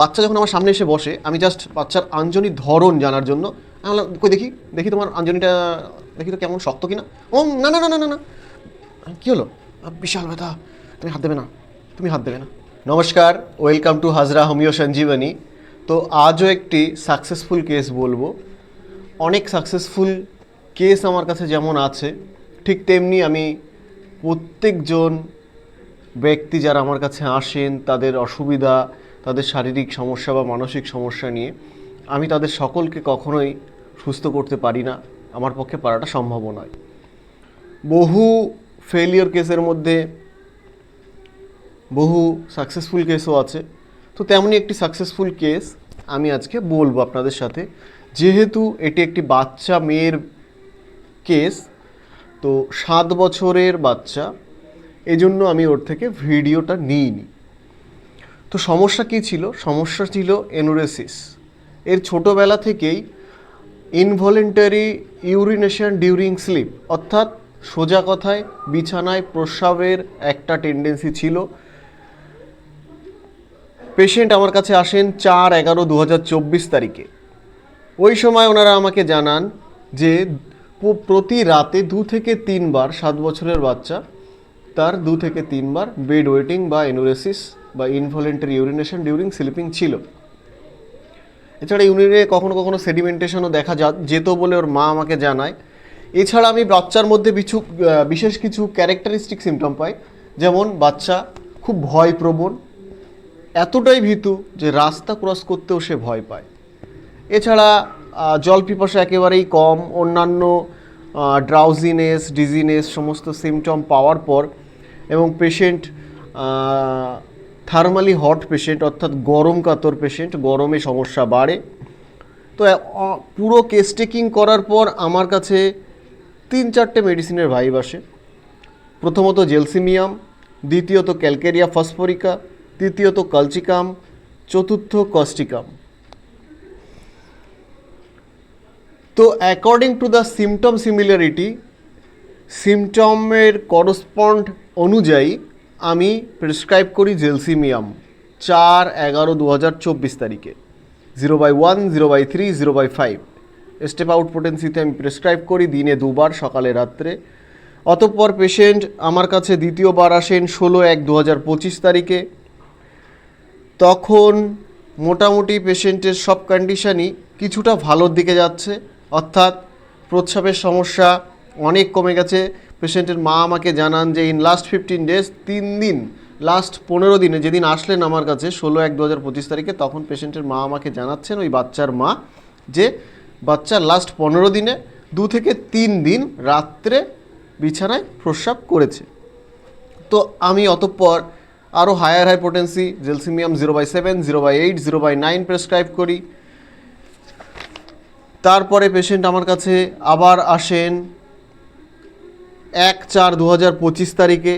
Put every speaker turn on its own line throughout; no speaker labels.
বাচ্চা যখন আমার সামনে এসে বসে, আমি জাস্ট বাচ্চার আঞ্জনির ধরন জানার জন্য, আমি বললাম, কই দেখি দেখি তোমার আঞ্জনিটা, দেখি তো কেমন শক্ত কিনা? ও, না না না না না না। কী হলো? বিশাল ব্যথা, তুমি হাত দেবে না, তুমি হাত দেবে না। নমস্কার, welcome to Hazra homeo Sanjeevani. তো আজও একটি সাকসেসফুল কেস বলব। অনেক সাকসেসফুল কেস আমার কাছে যেমন আছে, ঠিক তেমনি আমি প্রত্যেকজন ব্যক্তি যারা আমার কাছে আসেন, তাদের অসুবিধা তাদের শারীরিক সমস্যা বা মানসিক সমস্যা নিয়ে আমি তাদের সকলকে কখনোই সুস্থ করতে পারি না। আমার পক্ষে পারাটা সম্ভব নয়। বহু ফেলিওর কেসের মধ্যে বহু সাকসেসফুল কেসও আছে। তো তেমনই একটি সাকসেসফুল কেস আমি আজকে বলব আপনাদের সাথে। যেহেতু এটি একটি বাচ্চা মেয়ের কেস তো সাত বছরের বাচ্চা, এজন্য আমি ওর থেকে ভিডিওটা নিইনি। তো সমস্যা কী ছিল? সমস্যা ছিল এনুরেসিস। এর ছোটোবেলা থেকেই ইনভলেন্টারি ইউরিনেশন ডিউরিং স্লিপ অর্থাৎ সোজা কথায় বিছানায় প্রস্রাবের একটা টেন্ডেন্সি ছিল। পেশেন্ট আমার কাছে আসেন চার এগারো দু তারিখে। ওই সময় ওনারা আমাকে জানান যে প্রতি রাতে দু থেকে তিনবার সাত বছরের বাচ্চা তার দু থেকে তিনবার বেড ওয়েটিং বা এনুরেসিস বা ইনভলেন্টারি ইউরিনেশন ডিউরিং স্লিপিং ছিল। এছাড়া ইউরিনে কখনো কখনো সেডিমেন্টেশনও দেখা যা, যেত বলে ওর মা আমাকে জানায়। এছাড়া আমি বাচ্চার মধ্যে কিছু বিশেষ কিছু ক্যারেক্টারিস্টিক সিমটম পাই। যেমন বাচ্চা খুব ভয়প্রবণ এতটাই ভীতু যে রাস্তা ক্রস করতেও সে ভয় পায়। এছাড়া জল পিপাসা একেবারেই কম, অন্যান্য ড্রাউজিনেস ডিজিনেস সমস্ত সিমটম পাওয়ার পর এবং পেশেন্ট থার্মালি হট পেশেন্ট অর্থাৎ গরম কাতর পেশেন্ট গরমে সমস্যা বাড়ে। তো পুরো কেস টেকিং করার পর আমার কাছে তিন চারটে মেডিসিনের ভাইব আসে। প্রথমত জেলসিমিয়াম দ্বিতীয়ত ক্যালকেরিয়া ফসফরিকা, তৃতীয়ত কালচিকাম, চতুর্থ কস্টিকাম। তো according to the symptom similarity সিমটমের correspond অনুযায়ী আমি প্রেসক্রাইব করি জেলসিমিয়াম চার এগারো দু হাজার চব্বিশ তারিখে। Zero by one zero by three zero by five step out পোটেন্সিতে আমি প্রেসক্রাইব করি দিনে দুবার, সকালে রাত্রে। অতঃপর পেশেন্ট আমার কাছে দ্বিতীয়বার আসেন ষোলো এক দু হাজার পঁচিশ তারিখে। তখন মোটামুটি পেশেন্টের সব কন্ডিশনই কিছুটা ভালোর দিকে যাচ্ছে। অর্থাৎ প্রস্রাবের সমস্যা অনেক কমে গেছে। পেশেন্টের মা আমাকে জানান যে, ইন লাস্ট ফিফটিন ডেজ, তিন দিন, লাস্ট পনেরো দিনে যেদিন আসলেন আমার কাছে, ষোলো এক দু হাজার পঁচিশ তারিখে, তখন পেশেন্টের মা আমাকে জানাচ্ছেন ওই বাচ্চার মা যে বাচ্চার লাস্ট পনেরো দিনে দু থেকে তিন দিন রাত্রে বিছানায় প্রস্রাব করেছে। তো আমি অতঃপর আরও higher high potency Gelsemium zero by seven, zero by eight, zero by nine prescribe করি। তারপরে পেশেন্ট আমার কাছে আবার আসেন এক চার দু হাজার পঁচিশ তারিখে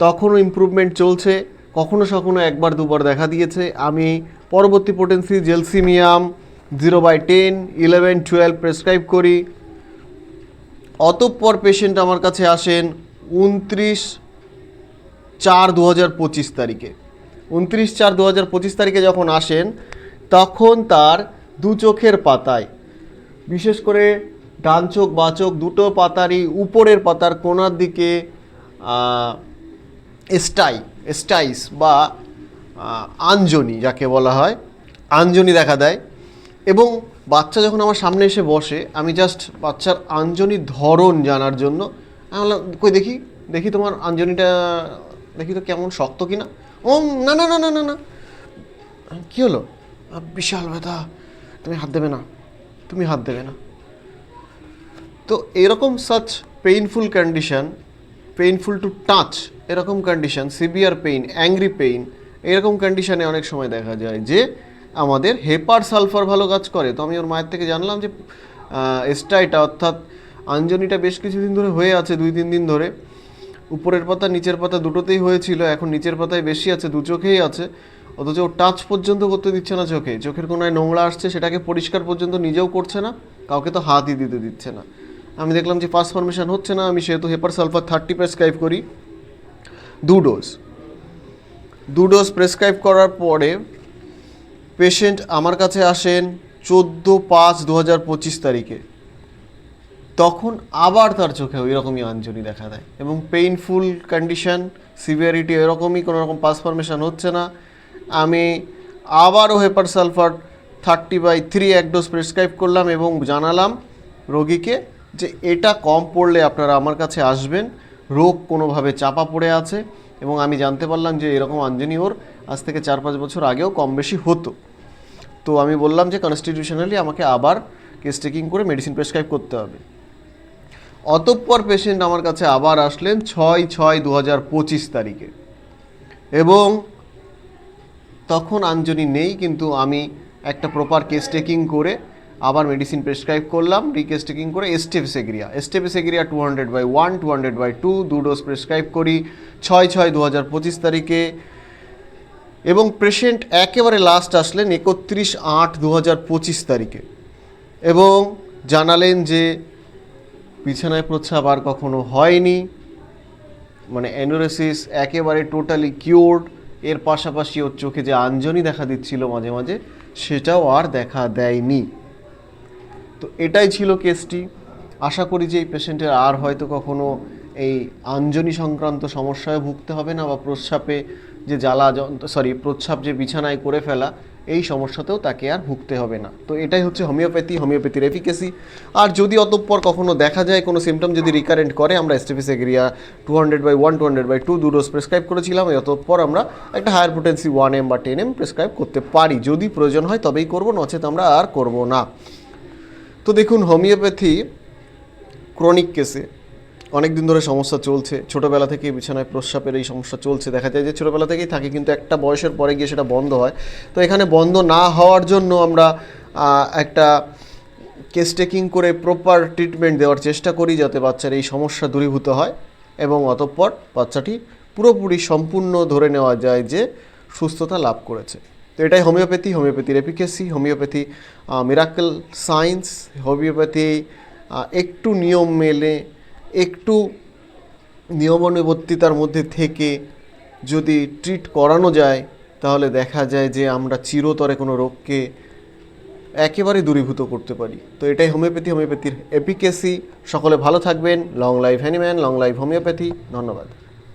তখনও ইমপ্রুভমেন্ট চলছে। কখনো সখনো একবার দুবার দেখা দিয়েছে। আমি পরবর্তী potency Gelsemium zero by ten eleven twelve prescribe করি। অতঃপর পেশেন্ট আমার কাছে আসেন উনত্রিশ চার দু হাজার পঁচিশ তারিখে। উনত্রিশ চার দু হাজার পঁচিশ তারিখে যখন আসেন, তখন তার দু চোখের পাতায়, বিশেষ করে ডান চোখ, বা চোখ, দুটো পাতারই উপরের পাতার কোনার দিকে স্টাই, স্টাইস বা আঞ্জনি যাকে বলা হয়, আঞ্জনি দেখা দেয়। এবং বাচ্চা যখন আমার সামনে এসে বসে, আমি জাস্ট বাচ্চার আঞ্জনির ধরন জানার জন্য, আমি বললাম, কই দেখি দেখি তোমার আঞ্জনিটা, দেখি তো কেমন শক্ত কি না ও, না না না না না না। কী হলো? বিশাল ব্যথা, তুমি হাত দেবে না, তুমি হাত দেবে না। তো এরকম such painful condition painful to touch এরকম condition severe pain angry pain এরকম কন্ডিশনে অনেক সময় দেখা যায় যে আমাদের হেপার সালফার ভালো কাজ করে। তো আমি ওর মায়ের থেকে জানলাম যে এস্টাইটা অর্থাৎ আঞ্জনিটা বেশ কিছুদিন ধরে হয়ে আছে, দুই তিন দিন ধরে। উপরের পাতা, নিচের পাতা দুটোতেই হয়েছিল, এখন নিচের পাতায় বেশি আছে, দু চোখেই আছে। অথচ ও টাচ পর্যন্ত করতে দিচ্ছে না চোখে। চোখের কোনায় নোংরা আসছে, সেটাকে পরিষ্কার পর্যন্ত নিজেও করছে না, কাউকে তো হাতই দিতে দিচ্ছে না। আমি দেখলাম যে পাস ফরমেশন হচ্ছে না, আমি সেহেতু হেপার সালফার থার্টি প্রেসক্রাইব করি। দু ডোজ দু ডোজ প্রেসক্রাইব করার পরে পেশেন্ট আমার কাছে আসেন চোদ্দ পাঁচ দু হাজার পঁচিশ তারিখে। তখন আবার তার চোখে ওই রকমই আঞ্জনি দেখা দেয় এবং পেইনফুল কন্ডিশন সিভিয়ারিটি এরকমই কোনো রকম পাসফরমেশন হচ্ছে না। আমি আবারও Hepar sulphur thirty by three এক ডোজ প্রেসক্রাইব করলাম এবং জানালাম রোগীকে যে এটা কম পড়লে আপনারা আমার কাছে আসবেন। রোগ কোনোভাবে চাপা পড়ে আছে এবং আমি জানতে পারলাম যে এরকম আঞ্জনি ওর আজ থেকে চার পাঁচ বছর আগেও কম বেশি হতো। তো আমি বললাম যে কনস্টিটিউশনালি আমাকে আবার কেস টেকিং করে মেডিসিন প্রেসক্রাইব করতে হবে। অতঃপর পেশেন্ট আমার কাছে আবার আসলেন ছয় ছয় দু হাজার পঁচিশ তারিখে। এবং তখন আঞ্জনি নেই, কিন্তু আমি একটা প্রপার কেস টেকিং করে আবার মেডিসিন প্রেসক্রাইব করলাম রিকেস টেকিং করে Staphysagria Staphysagria two hundred by one two hundred by two দু ডোজ প্রেসক্রাইব করি, ছয় ছয় দু হাজার পঁচিশ তারিখে। এবং পেশেন্ট একেবারে লাস্ট আসলেন একত্রিশ আট দু হাজার পঁচিশ তারিখে। এবং জানালেন যে বিছানায় প্রস্রাব আর কখনো হয়নি। মানে অ্যানোরেসিস একেবারে টোটালি কিওর্ড এর পাশাপাশি ওর চোখে যে আঞ্জনি দেখা দিচ্ছিল মাঝে মাঝে, সেটাও আর দেখা দেয়নি। তো এটাই ছিল কেসটি। আশা করি যে এই পেশেন্টের আর হয়তো কখনো এই আঞ্জনি সংক্রান্ত সমস্যায় ভুগতে হবে না বা প্রস্রাবে যে জ্বালা সরি প্রস্রাব যে বিছানায় করে ফেলা, এই সমস্যাতেও তাকে আর ভুগতে হবে না। তো এটাই হচ্ছে হোমিওপ্যাথি হোমিওপ্যাথির এফিকেসি আর যদি অতঃপর কখনো দেখা যায় কোনো সিমটম যদি রিকারেন্ট করে, আমরা Staphysagria two hundred by one two hundred by two দু ডোজ প্রেসক্রাইব করেছিলাম অতঃপর আমরা একটা হায়ার পোটেন্সি ওয়ান এম বা টেন এম প্রেসক্রাইব করতে পারি। যদি প্রয়োজন হয় তবেই করব, নচেত আমরা আর করব না। তো দেখুন, হোমিওপ্যাথি ক্রনিক কেসে অনেক দিন ধরে সমস্যা চলছে। ছোটোবেলা থেকে বিছানায় প্রস্রাবের এই সমস্যা চলছে। দেখা যায় যে ছোটোবেলা থেকেই থাকে, কিন্তু একটা বয়সের পরে গিয়ে সেটা বন্ধ হয়। তো এখানে বন্ধ না হওয়ার জন্য আমরা একটা কেস টেকিং করে প্রপার ট্রিটমেন্ট দেওয়ার চেষ্টা করি যাতে বাচ্চার এই সমস্যা দূরীভূত হয় এবং অতঃপর বাচ্চাটি পুরোপুরি সম্পূর্ণ ধরে নেওয়া যায় যে সুস্থতা লাভ করেছে। তো এটাই homeopathy, হোমিওপ্যাথির efficacy homeopathy miracle science homeopathy একটু নিয়ম মেলে একটু নিয়মানুবর্তিতার মধ্যে থেকে যদি ট্রিট করানো যায়, তাহলে দেখা যায় যে আমরা চিরতরে কোনো রোগকে একেবারে দূরীভূত করতে পারি। তো এটাই হোমিওপ্যাথি, হোমিওপ্যাথির এপিকেসি সকলে ভালো থাকবেন। Long life Hahnemann long life homeopathy. ধন্যবাদ।